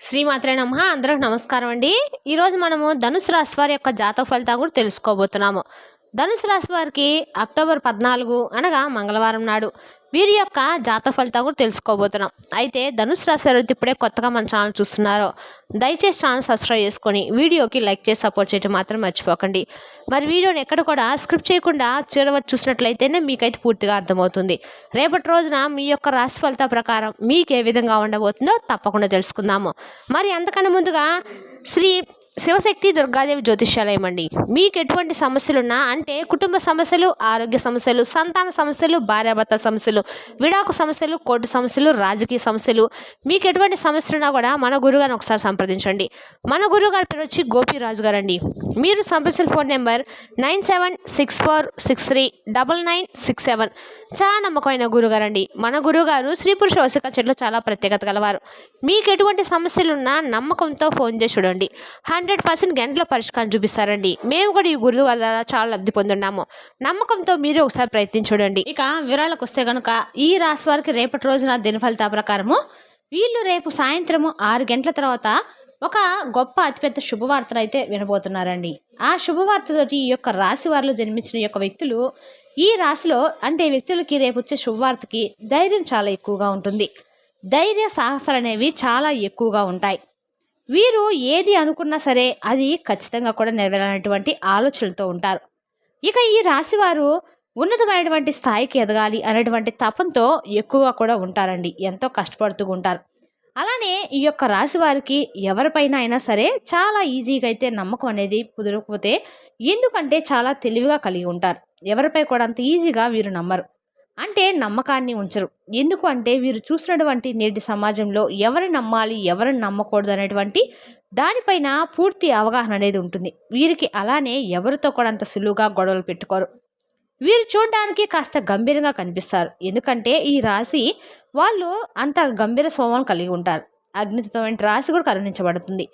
శ్రీమాత్రే నమ. అందరికి నమస్కారం అండి. ఈరోజు మనము ధనుసు రాశి వారి యొక్క జాతక ఫలితాలు కూడా తెలుసుకోబోతున్నాము. ధనుసు రాశి వారికి అక్టోబర్ పద్నాలుగు అనగా మంగళవారం నాడు వీరి యొక్క జాత ఫలితాలు కూడా తెలుసుకోబోతున్నాం. అయితే ధనుసు రాశి ఇప్పుడే కొత్తగా మన ఛానల్ చూస్తున్నారో దయచేసి ఛానల్ సబ్స్క్రైబ్ చేసుకొని వీడియోకి లైక్ చేసి సపోర్ట్ చేయడం మాత్రం మర్చిపోకండి. మరి వీడియోని ఎక్కడ కూడా స్క్రిప్ట్ చేయకుండా చివరి చూసినట్లయితేనే మీకైతే పూర్తిగా అర్థమవుతుంది. రేపటి రోజున మీ యొక్క రాశి ఫలిత ప్రకారం మీకు ఏ విధంగా ఉండబోతుందో తప్పకుండా తెలుసుకుందాము. మరి అంతకన్నా ముందుగా శ్రీ శివశక్తి దుర్గాదేవి జ్యోతిష్యాలయం అండి. మీకు ఎటువంటి సమస్యలున్నా అంటే కుటుంబ సమస్యలు ఆరోగ్య సమస్యలు సంతాన సమస్యలు భార్యాభర్త సమస్యలు విడాకు సమస్యలు కోర్టు సమస్యలు రాజకీయ సమస్యలు మీకు ఎటువంటి సమస్యలున్నా కూడా మన గురుగారిని ఒకసారి సంప్రదించండి. మన గురుగారి పేరు వచ్చి గోపిరాజు గారు అండి మీరు సంప్రదించిన phone number nine seven six four six three double nine six seven. చాలా నమ్మకమైన గురుగారు అండి మన గురుగారు స్త్రీ పురుష వసక చెట్లు చాలా ప్రత్యేకత గలవారు. మీకు ఎటువంటి సమస్యలున్నా నమ్మకంతో ఫోన్ చేసి చూడండి. హండ్రెడ్ హండ్రెడ్ పర్సెంట్ గంటలో పరిష్కారం చూపిస్తారండి. మేము కూడా ఈ గురువు ద్వారా చాలా లబ్ధి పొందున్నాము. నమ్మకంతో మీరు ఒకసారి ప్రయత్నించి చూడండి ఇక వివరాలకు వస్తే కనుక ఈ రాశి వారికి రేపటి రోజున దినఫలిత ప్రకారము వీళ్ళు రేపు సాయంత్రము ఆరు గంటల తర్వాత ఒక గొప్ప అతిపెద్ద శుభవార్తను అయితే వినబోతున్నారండి. ఆ శుభవార్తతోటి ఈ యొక్క రాశి వారిలో జన్మించిన యొక్క వ్యక్తులు ఈ రాశిలో అంటే వ్యక్తులకి రేపు వచ్చే శుభవార్తకి ధైర్యం చాలా ఎక్కువగా ఉంటుంది. ధైర్య సాహసాలు అనేవి చాలా ఎక్కువగా ఉంటాయి. వీరు ఏది అనుకున్నా సరే అది ఖచ్చితంగా కూడా నెరవేరనటువంటి ఆలోచనలతో ఉంటారు. ఇక ఈ రాశివారు ఉన్నతమైనటువంటి స్థాయికి ఎదగాలి అనేటువంటి తపంతో ఎక్కువగా కూడా ఉంటారండి. ఎంతో కష్టపడుతూ ఉంటారు. అలానే ఈ యొక్క రాశి వారికి ఎవరిపైన అయినా సరే చాలా ఈజీగా అయితే నమ్మకం అనేది కుదరకపోతే ఎందుకంటే చాలా తెలివిగా కలిగి ఉంటారు. ఎవరిపై కూడా అంత ఈజీగా వీరు నమ్మరు. అంటే నమ్మకాన్ని ఉంచరు. ఎందుకు అంటే వీరు చూసినటువంటి నేటి సమాజంలో ఎవరిని నమ్మాలి ఎవరిని నమ్మకూడదు అనేటువంటి దానిపైన పూర్తి అవగాహన అనేది ఉంటుంది. వీరికి అలానే ఎవరితో కూడా అంత సులువుగా గొడవలు పెట్టుకోరు. వీరు చూడడానికి కాస్త గంభీరంగా కనిపిస్తారు. ఎందుకంటే ఈ రాశి వాళ్ళు అంత గంభీర స్వభావం కలిగి ఉంటారు. అగ్నితత్వమైన రాశి కూడా కరుణించబడుతుంది.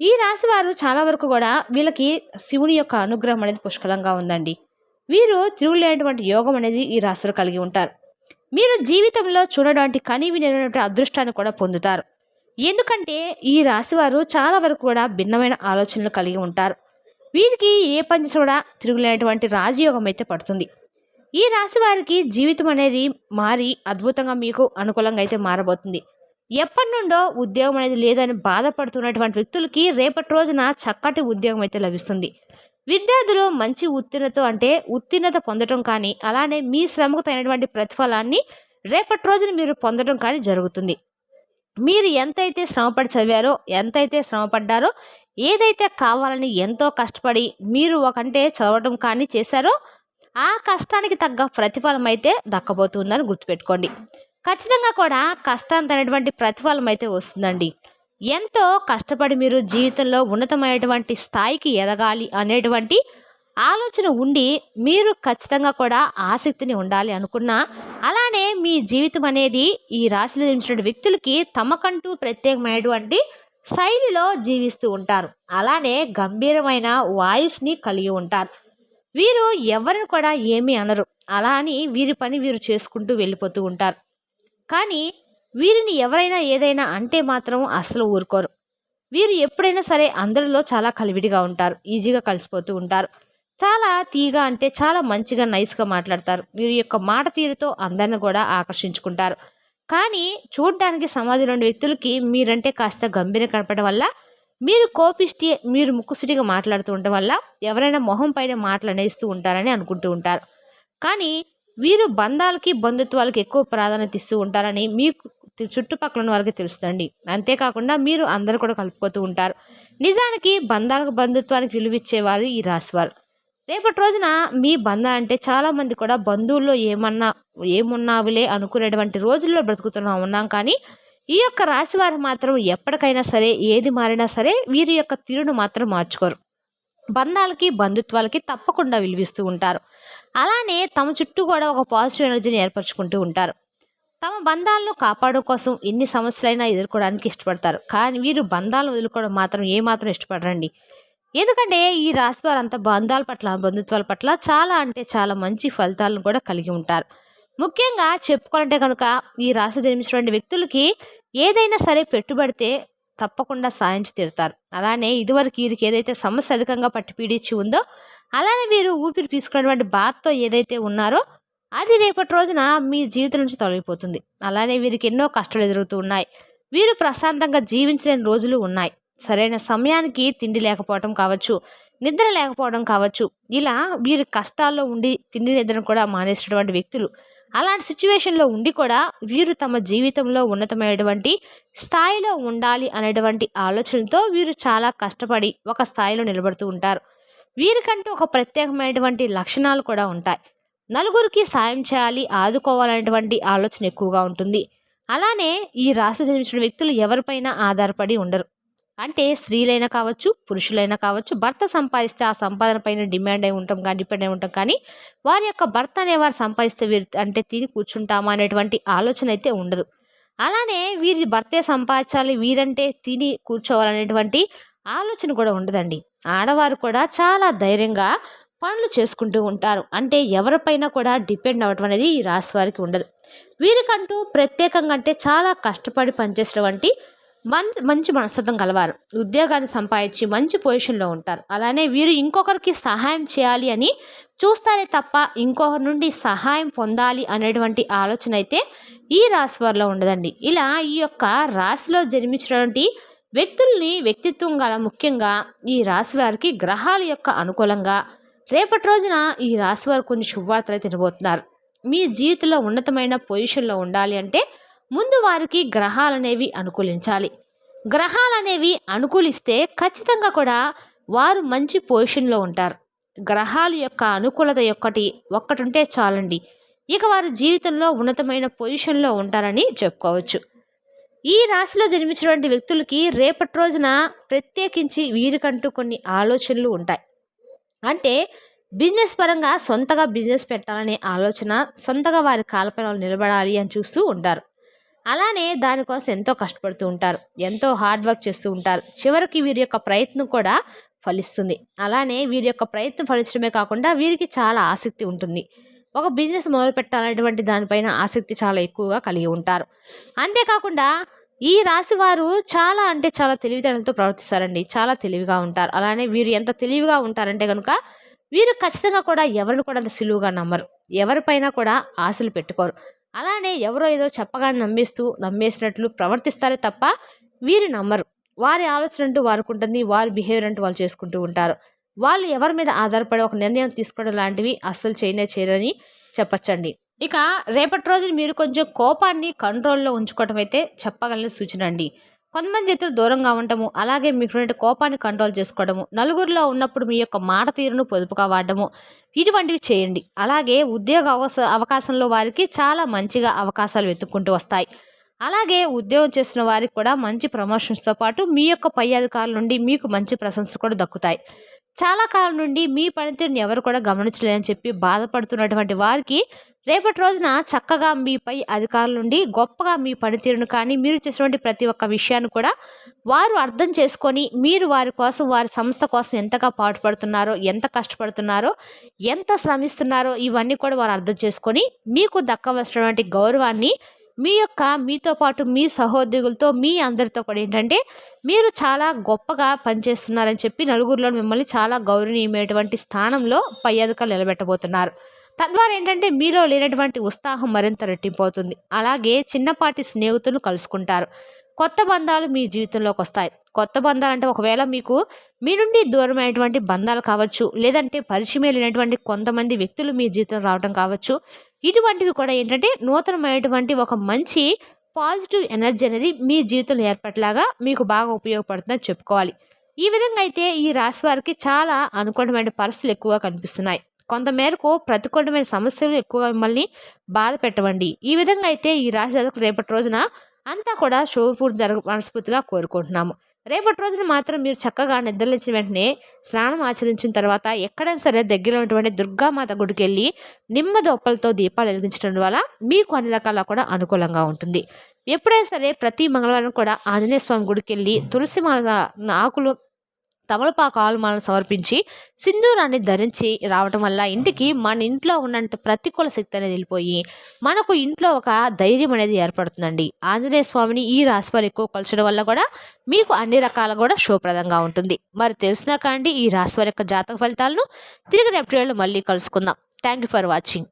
ఈ రాశి వారు చాలా వరకు కూడా వీళ్ళకి శివుని యొక్క అనుగ్రహం అనేది పుష్కలంగా ఉందండి. వీరు తిరుగులేనటువంటి యోగం అనేది ఈ రాశిలో కలిగి ఉంటారు. మీరు జీవితంలో చూడడానికి కనివి నెరవేరినటువంటి అదృష్టాన్ని కూడా పొందుతారు. ఎందుకంటే ఈ రాశి వారు చాలా వరకు కూడా భిన్నమైన ఆలోచనలు కలిగి ఉంటారు. వీరికి ఏ పని కూడా తిరుగులేనటువంటి రాజయోగం అయితే పడుతుంది. ఈ రాశి వారికి జీవితం అనేది మారి అద్భుతంగా మీకు అనుకూలంగా అయితే మారబోతుంది. ఎప్పటి నుండో ఉద్యోగం అనేది లేదని బాధపడుతున్నటువంటి వ్యక్తులకి రేపటి రోజున చక్కటి ఉద్యోగం అయితే లభిస్తుంది. విద్యార్థులు మంచి ఉత్తీర్ణత అంటే ఉత్తీర్ణత పొందడం కానీ అలానే మీ శ్రమకు తగినటువంటి ప్రతిఫలాన్ని రేపటి రోజున మీరు పొందడం కానీ జరుగుతుంది. మీరు ఎంతైతే శ్రమపడి చదివారో ఎంతైతే శ్రమపడ్డారో ఏదైతే కావాలని ఎంతో కష్టపడి మీరు ఒకంటే చదవడం కానీ చేశారో ఆ కష్టానికి తగ్గ ప్రతిఫలం అయితే దక్కబోతుందని గుర్తుపెట్టుకోండి. ఖచ్చితంగా కూడా కష్టానికి తగినటువంటి ప్రతిఫలం అయితే వస్తుందండి. ఎంతో కష్టపడి మీరు జీవితంలో ఉన్నతమైనటువంటి స్థాయికి ఎదగాలి అనేటువంటి ఆలోచన ఉండి మీరు ఖచ్చితంగా కూడా ఆసక్తిని ఉండాలి అనుకున్నా అలానే మీ జీవితం అనేది ఈ రాశిలో జన్మించిన వ్యక్తులకి తమకంటూ ప్రత్యేకమైనటువంటి శైలిలో జీవిస్తూ ఉంటారు. అలానే గంభీరమైన వాయిస్ని కలిగి ఉంటారు. వీరు ఎవరిని కూడా ఏమీ అనరు. అలా అని వీరి పని వీరు చేసుకుంటూ వెళ్ళిపోతూ ఉంటారు. కానీ వీరిని ఎవరైనా ఏదైనా అంటే మాత్రం అస్సలు ఊరుకోరు. వీరు ఎప్పుడైనా సరే అందరిలో చాలా కలివిడిగా ఉంటారు. ఈజీగా కలిసిపోతూ ఉంటారు. చాలా తీగా అంటే చాలా మంచిగా నైస్గా మాట్లాడతారు. వీరి యొక్క మాట తీరుతో అందరిని కూడా ఆకర్షించుకుంటారు. కానీ చూడడానికి సమాజంలో వ్యక్తులకి మీరంటే కాస్త గంభీరం కనపడడం వల్ల మీరు కోపిష్టి మీరు ముక్కుసిటిగా మాట్లాడుతూ ఉండటం వల్ల ఎవరైనా మొహం పైన మాటలు ఉంటారని అనుకుంటూ ఉంటారు. కానీ వీరు బంధాలకి బంధుత్వాలకి ఎక్కువ ప్రాధాన్యత ఇస్తూ ఉంటారని మీకు చుట్టుపక్కల ఉన్న వారికి తెలుస్తుందండి. అంతేకాకుండా మీరు అందరూ కూడా కలుపుకోతూ ఉంటారు. నిజానికి బంధాలకు బంధుత్వానికి విలువిచ్చేవారు ఈ రాశివారు. రేపటి రోజున మీ బంధం అంటే చాలామంది కూడా బంధువుల్లో ఏమన్నా ఏమున్నావులే అనుకునేటువంటి రోజుల్లో బ్రతుకుతున్నాం ఉన్నాం కానీ ఈ యొక్క రాశి వారు మాత్రం ఎప్పటికైనా సరే ఏది మారినా సరే వీరి యొక్క తీరును మాత్రం మార్చుకోరు. బంధాలకి బంధుత్వాలకి తప్పకుండా విలువిస్తూ ఉంటారు. అలానే తమ చుట్టూ కూడా ఒక పాజిటివ్ ఎనర్జీని ఏర్పరచుకుంటూ ఉంటారు. తమ బంధాలను కాపాడు కోసం ఎన్ని సమస్యలైనా ఎదుర్కోవడానికి ఇష్టపడతారు. కానీ వీరు బంధాలను వదులుకోవడం మాత్రం ఏమాత్రం ఇష్టపడరండి. ఎందుకంటే ఈ రాశి వారు అంత బంధాల పట్ల బంధుత్వాల పట్ల చాలా అంటే చాలా మంచి ఫలితాలను కూడా కలిగి ఉంటారు. ముఖ్యంగా చెప్పుకోవాలంటే కనుక ఈ రాశి జన్మించినటువంటి వ్యక్తులకి ఏదైనా సరే పెట్టుబడితే తప్పకుండా సాధించి తీరుతారు. అలానే ఇదివరకు వీరికి ఏదైతే సమస్య అధికంగా పట్టి పీడించి ఉందో అలానే వీరు ఊపిరి తీసుకున్నటువంటి బాధతో ఏదైతే ఉన్నారో అది రేపటి రోజున మీ జీవితం నుంచి తొలగిపోతుంది. అలానే వీరికి ఎన్నో కష్టాలు ఎదురుతూ ఉన్నాయి. వీరు ప్రశాంతంగా జీవించలేని రోజులు ఉన్నాయి. సరైన సమయానికి తిండి లేకపోవడం కావచ్చు నిద్ర లేకపోవడం కావచ్చు ఇలా వీరు కష్టాల్లో ఉండి తిండి నిద్రను కూడా మానేసినటువంటి వ్యక్తులు. అలాంటి సిచ్యువేషన్లో ఉండి కూడా వీరు తమ జీవితంలో ఉన్నతమైనటువంటి స్థాయిలో ఉండాలి అనేటువంటి ఆలోచనతో వీరు చాలా కష్టపడి ఒక స్థాయిలో నిలబడుతూ ఉంటారు. వీరికంటూ ఒక ప్రత్యేకమైనటువంటి లక్షణాలు కూడా ఉంటాయి. నలుగురికి సాయం చేయాలి ఆదుకోవాలనేటువంటి ఆలోచన ఎక్కువగా ఉంటుంది. అలానే ఈ రాశిలో జన్మించిన వ్యక్తులు ఎవరిపైన ఆధారపడి ఉండరు. అంటే స్త్రీలైనా కావచ్చు పురుషులైనా కావచ్చు భర్త సంపాదిస్తే ఆ సంపాదన పైన డిమాండ్ అయి ఉంటాం కానీ డిపెండ్ అయి ఉంటాం కానీ వారి యొక్క భర్త అనేవారు సంపాదిస్తే వీరు అంటే తిని కూర్చుంటామా అనేటువంటి ఆలోచన అయితే ఉండదు. అలానే వీరి భర్తే సంపాదించాలి వీరంటే తిని కూర్చోవాలనేటువంటి ఆలోచన కూడా ఉండదండి. ఆడవారు కూడా చాలా ధైర్యంగా పనులు చేసుకుంటూ ఉంటారు. అంటే ఎవరిపైన కూడా డిపెండ్ అవ్వటం అనేది ఈ రాశి వారికి ఉండదు. వీరికంటూ ప్రత్యేకంగా అంటే చాలా కష్టపడి పనిచేసేటువంటి మన్ మంచి మనస్తత్వం కలవారు ఉద్యోగాన్ని సంపాదించి మంచి పొజిషన్లో ఉంటారు. అలానే వీరు ఇంకొకరికి సహాయం చేయాలి అని చూస్తారే తప్ప ఇంకొకరి నుండి సహాయం పొందాలి అనేటువంటి ఆలోచన అయితే ఈ రాశి వారిలో ఉండదండి. ఇలా ఈ యొక్క రాశిలో జన్మించినటువంటి వ్యక్తుల్ని వ్యక్తిత్వం గల ముఖ్యంగా ఈ రాశి వారికి గ్రహాల యొక్క అనుకూలంగా రేపటి రోజున ఈ రాశి వారు కొన్ని శుభవార్తలు తినబోతున్నారు మీ జీవితంలో ఉన్నతమైన పొజిషన్లో ఉండాలి అంటే ముందు వారికి గ్రహాలు అనేవి అనుకూలించాలి. గ్రహాలు అనేవి అనుకూలిస్తే ఖచ్చితంగా కూడా వారు మంచి పొజిషన్లో ఉంటారు. గ్రహాల యొక్క అనుకూలత యొక్కటి ఒక్కటి ఉంటే చాలండి. ఇక వారు జీవితంలో ఉన్నతమైన పొజిషన్లో ఉంటారని చెప్పుకోవచ్చు. ఈ రాశిలో జన్మించినటువంటి వ్యక్తులకి రేపటి రోజున ప్రత్యేకించి వీరికంటూ కొన్ని ఆలోచనలు ఉంటాయి. అంటే బిజినెస్ పరంగా సొంతగా బిజినెస్ పెట్టాలనే ఆలోచన సొంతగా వారి కాలపై వాళ్ళు నిలబడాలి అని చూస్తూ ఉంటారు. అలానే దానికోసం ఎంతో కష్టపడుతూ ఉంటారు. ఎంతో హార్డ్ వర్క్ చేస్తూ ఉంటారు. చివరికి వీరి యొక్క ప్రయత్నం కూడా ఫలిస్తుంది. అలానే వీరి యొక్క ప్రయత్నం ఫలించడమే కాకుండా వీరికి చాలా ఆసక్తి ఉంటుంది. ఒక బిజినెస్ మొదలు పెట్టాలనేటువంటి దానిపైన ఆసక్తి చాలా ఎక్కువగా కలిగి ఉంటారు. అంతేకాకుండా ఈ రాశి వారు చాలా అంటే చాలా తెలివితేటలతో ప్రవర్తిస్తారండి. చాలా తెలివిగా ఉంటారు. అలానే వీరు ఎంత తెలివిగా ఉంటారంటే కనుక వీరు ఖచ్చితంగా కూడా ఎవరిని కూడా అంత సులువుగా నమ్మరు. ఎవరిపైన కూడా ఆశలు పెట్టుకోరు. అలానే ఎవరో ఏదో చెప్పగానే నమ్మేస్తూ నమ్మేసినట్లు ప్రవర్తిస్తారే తప్ప వీరు నమ్మరు. వారి ఆలోచన అంటూ వారికి ఉంటుంది వారి బిహేవియర్ అంటూ వాళ్ళు చేసుకుంటూ ఉంటారు. వాళ్ళు ఎవరి మీద ఆధారపడి ఒక నిర్ణయం తీసుకోవడం లాంటివి అస్సలు చేయనే చేయరని చెప్పచ్చండి. ఇక రేపటి రోజున మీరు కొంచెం కోపాన్ని కంట్రోల్లో ఉంచుకోవటం అయితే చెప్పగలని సూచన అండి. కొంతమంది వ్యక్తులు దూరంగా ఉండటము అలాగే మీకు కోపాన్ని కంట్రోల్ చేసుకోవడము నలుగురిలో ఉన్నప్పుడు మీ యొక్క మాట తీరును పొదుపుగా వాడడము ఇటువంటివి చేయండి. అలాగే ఉద్యోగ అవస అవకాశంలో వారికి చాలా మంచిగా అవకాశాలు వెతుక్కుంటూ వస్తాయి. అలాగే ఉద్యోగం చేస్తున్న వారికి కూడా మంచి ప్రమోషన్స్తో పాటు మీ యొక్క పై అధికారుల నుండి మీకు మంచి ప్రశంసలు కూడా దక్కుతాయి. చాలా కాలం నుండి మీ పనితీరుని ఎవరు కూడా గమనించలేదని చెప్పి బాధపడుతున్నటువంటి వారికి రేపటి రోజున చక్కగా మీపై అధికారుల నుండి గొప్పగా మీ పనితీరును కానీ మీరు చేసినటువంటి ప్రతి ఒక్క విషయాన్ని కూడా వారు అర్థం చేసుకొని మీరు వారి కోసం వారి సంస్థ కోసం ఎంతగా పాటుపడుతున్నారో ఎంత కష్టపడుతున్నారో ఎంత శ్రమిస్తున్నారో ఇవన్నీ కూడా వారు అర్థం చేసుకొని మీకు దక్కవలసినటువంటి గౌరవాన్ని మీ యొక్క మీతో పాటు మీ సహోద్యోగులతో మీ అందరితో కూడా ఏంటంటే మీరు చాలా గొప్పగా పనిచేస్తున్నారని చెప్పి నలుగురిలో మిమ్మల్ని చాలా గౌరవనీయమైనటువంటి స్థానంలో పై అధికారులు నిలబెట్టబోతున్నారు. తద్వారా ఏంటంటే మీలో లేనటువంటి ఉత్సాహం మరింత రెట్టింపవుతుంది. అలాగే చిన్నపాటి స్నేహితులు కలుసుకుంటారు. కొత్త బంధాలు మీ జీవితంలోకి వస్తాయి. కొత్త బంధాలు అంటే ఒకవేళ మీకు మీ నుండి దూరమైనటువంటి బంధాలు కావచ్చు లేదంటే పరిచయం లేనటువంటి కొంతమంది వ్యక్తులు మీ జీవితంలో రావడం కావచ్చు. ఇటువంటివి కూడా ఏంటంటే నూతనమైనటువంటి ఒక మంచి పాజిటివ్ ఎనర్జీ అనేది మీ జీవితంలో ఏర్పడేలాగా మీకు బాగా ఉపయోగపడుతుందని చెప్పుకోవాలి. ఈ విధంగా అయితే ఈ రాశి వారికి చాలా అనుకూలమైన పరిస్థితులు ఎక్కువగా కనిపిస్తున్నాయి. కొంతమేరకు ప్రతికూలమైన సమస్యలు ఎక్కువగా మిమ్మల్ని బాధ పెట్టవండి. ఈ విధంగా అయితే ఈ రాశి జాతకు రేపటి రోజున అంతా కూడా శుభపూర్తి జరగ మనస్ఫూర్తిగా కోరుకుంటున్నాము. రేపటి రోజున మాత్రం మీరు చక్కగా నిద్రలేచిన వెంటనే స్నానం ఆచరించిన తర్వాత ఎక్కడైనా సరే దగ్గరలో ఉన్నటువంటి దుర్గామాత గుడికి వెళ్ళి నిమ్మ దొప్పలతో దీపాలు వెలిగించడం వల్ల మీకు అన్ని రకాల కూడా అనుకూలంగా ఉంటుంది. ఎప్పుడైనా సరే ప్రతి మంగళవారం కూడా ఆంజనేయ స్వామి గుడికి వెళ్ళి తులసి మాల ఆకులు తమలపాకు ఆలుమాలను సమర్పించి సింధూరాన్ని ధరించి రావటం వల్ల ఇంటికి మన ఇంట్లో ఉన్నంత ప్రతికూల శక్తి అనేది వెళ్ళిపోయి మనకు ఇంట్లో ఒక ధైర్యం అనేది ఏర్పడుతుందండి. ఆంజనేయ స్వామిని ఈ రాశి వారు ఎక్కువ కొలచడం వల్ల కూడా మీకు అన్ని రకాల కూడా శుభప్రదంగా ఉంటుంది. మరి తెలిసినా కాండి ఈ రాశి వారి యొక్క జాతక ఫలితాలను తిరిగి రేపటి మళ్ళీ కలుసుకుందాం. Thank you for watching